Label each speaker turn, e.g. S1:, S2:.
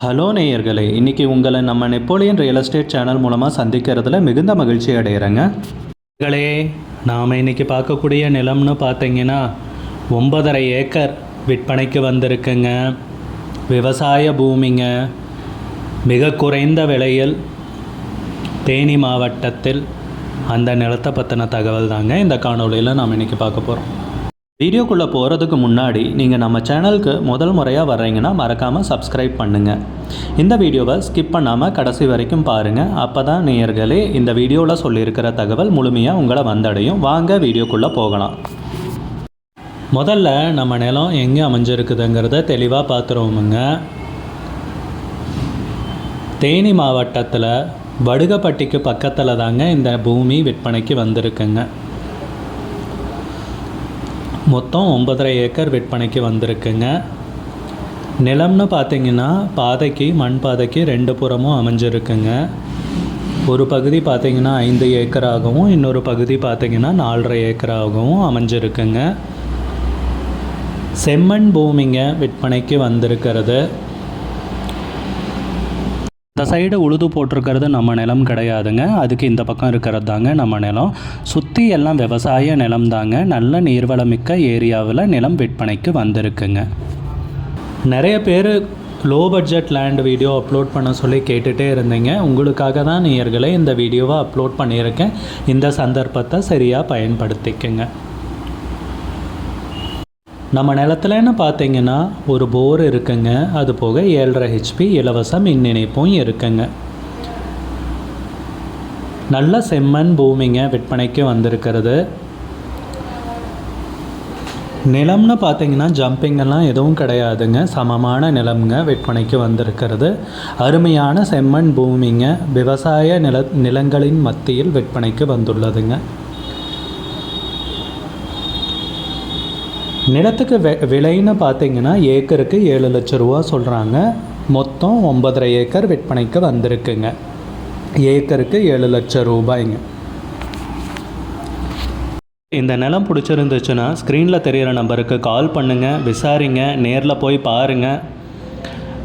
S1: Hello நேயர்களே இன்றைக்கி உங்களை நம்ம நெப்போலியன் ரியல் எஸ்டேட் சேனல் மூலமாக சந்திக்கிறதுல மிகுந்த மகிழ்ச்சி அடைகிறேங்க நேயர்களே நாம் இன்றைக்கி பார்க்கக்கூடிய நிலம்னு பார்த்தீங்கன்னா ஒன்பதரை ஏக்கர் விற்பனைக்கு வந்திருக்குங்க. விவசாய பூமிங்க. மிக குறைந்த விலையில் தேனி மாவட்டத்தில் அந்த நிலத்தை பற்றின தகவல் தாங்க இந்த காணொளியில் நாம் இன்றைக்கி பார்க்க போகிறோம் வீடியோக்குள்ளே போகிறதுக்கு முன்னாடி நீங்கள் நம்ம சேனலுக்கு முதல் முறையாக வர்றீங்கன்னா மறக்காமல் சப்ஸ்கிரைப் பண்ணுங்கள் இந்த வீடியோவை ஸ்கிப் பண்ணாமல் கடைசி வரைக்கும் பாருங்கள் அப்போ தான் நேயர்களே இந்த வீடியோவில் சொல்லியிருக்கிற தகவல் முழுமையாக உங்களை வந்தடையும். வாங்க வீடியோக்குள்ளே போகலாம். முதல்ல நம்ம நிலம் எங்கே அமைஞ்சிருக்குதுங்கிறத தெளிவாக பார்த்துருவோமுங்க தேனி மாவட்டத்தில் வடுகப்பட்டிக்கு பக்கத்தில் தாங்க இந்த பூமி விற்பனைக்கு வந்திருக்குங்க. மொத்தம் ஒன்பதரை ஏக்கர் விற்பனைக்கு வந்திருக்குங்க. நிலம்னு பார்த்தீங்கன்னா பாதைக்கு மண் பாதைக்கு ரெண்டு புறமும் அமைஞ்சிருக்குங்க. ஒரு பகுதி பார்த்தீங்கன்னா ஐந்து ஏக்கராகவும் இன்னொரு பகுதி பார்த்தீங்கன்னா நாலரை ஏக்கராகவும் அமைஞ்சிருக்குங்க. செம்மண் பூமிங்க விற்பனைக்கு வந்திருக்கிறது. இந்த சைடு உழுது போட்டிருக்கிறது நம்ம நிலம் கிடையாதுங்க. அதுக்கு இந்த பக்கம் இருக்கிறது தாங்க நம்ம நிலம். சுற்றி எல்லாம் விவசாய நிலம் தாங்க. நல்ல நீர்வளமிக்க ஏரியாவில் நிலம் விற்பனைக்கு வந்திருக்குங்க. நிறைய பேர் low budget land video upload பண்ண சொல்லி கேட்டுகிட்டே இருந்தீங்க. உங்களுக்காக தான் நேயர்களே இந்த வீடியோவை அப்லோட் பண்ணியிருக்கேன். இந்த சந்தர்ப்பத்தை சரியாக பயன்படுத்திக்கங்க. நம்ம நிலத்துலன்னு பார்த்தீங்கன்னா ஒரு போர் இருக்குங்க. அது போக ஏழரை ஹெச்பி இலவச மின் இணைப்பும் இருக்குங்க. நல்ல செம்மண் பூமிங்க விற்பனைக்கு வந்திருக்கிறது. நிலம்னு பார்த்தீங்கன்னா ஜம்பிங்கெல்லாம் எதுவும் கிடையாதுங்க. சமமான நிலம்ங்க விற்பனைக்கு வந்திருக்கிறது. அருமையான செம்மண் பூமிங்க. விவசாய நில நிலங்களின் மத்தியில் விற்பனைக்கு வந்துள்ளதுங்க. நிலத்துக்கு வெ விலைன்னு பார்த்தீங்கன்னா ஏக்கருக்கு ஏழு லட்ச ரூபா சொல்கிறாங்க மொத்தம் ஒன்பதரை ஏக்கர் விற்பனைக்கு வந்திருக்குங்க. ஏக்கருக்கு ஏழு லட்சம் ரூபாய்ங்க. இந்த நிலம் பிடிச்சிருந்துச்சுன்னா ஸ்க்ரீனில் தெரிகிற நம்பருக்கு கால் பண்ணுங்கள் விசாரிங்க நேரில் போய் பாருங்கள்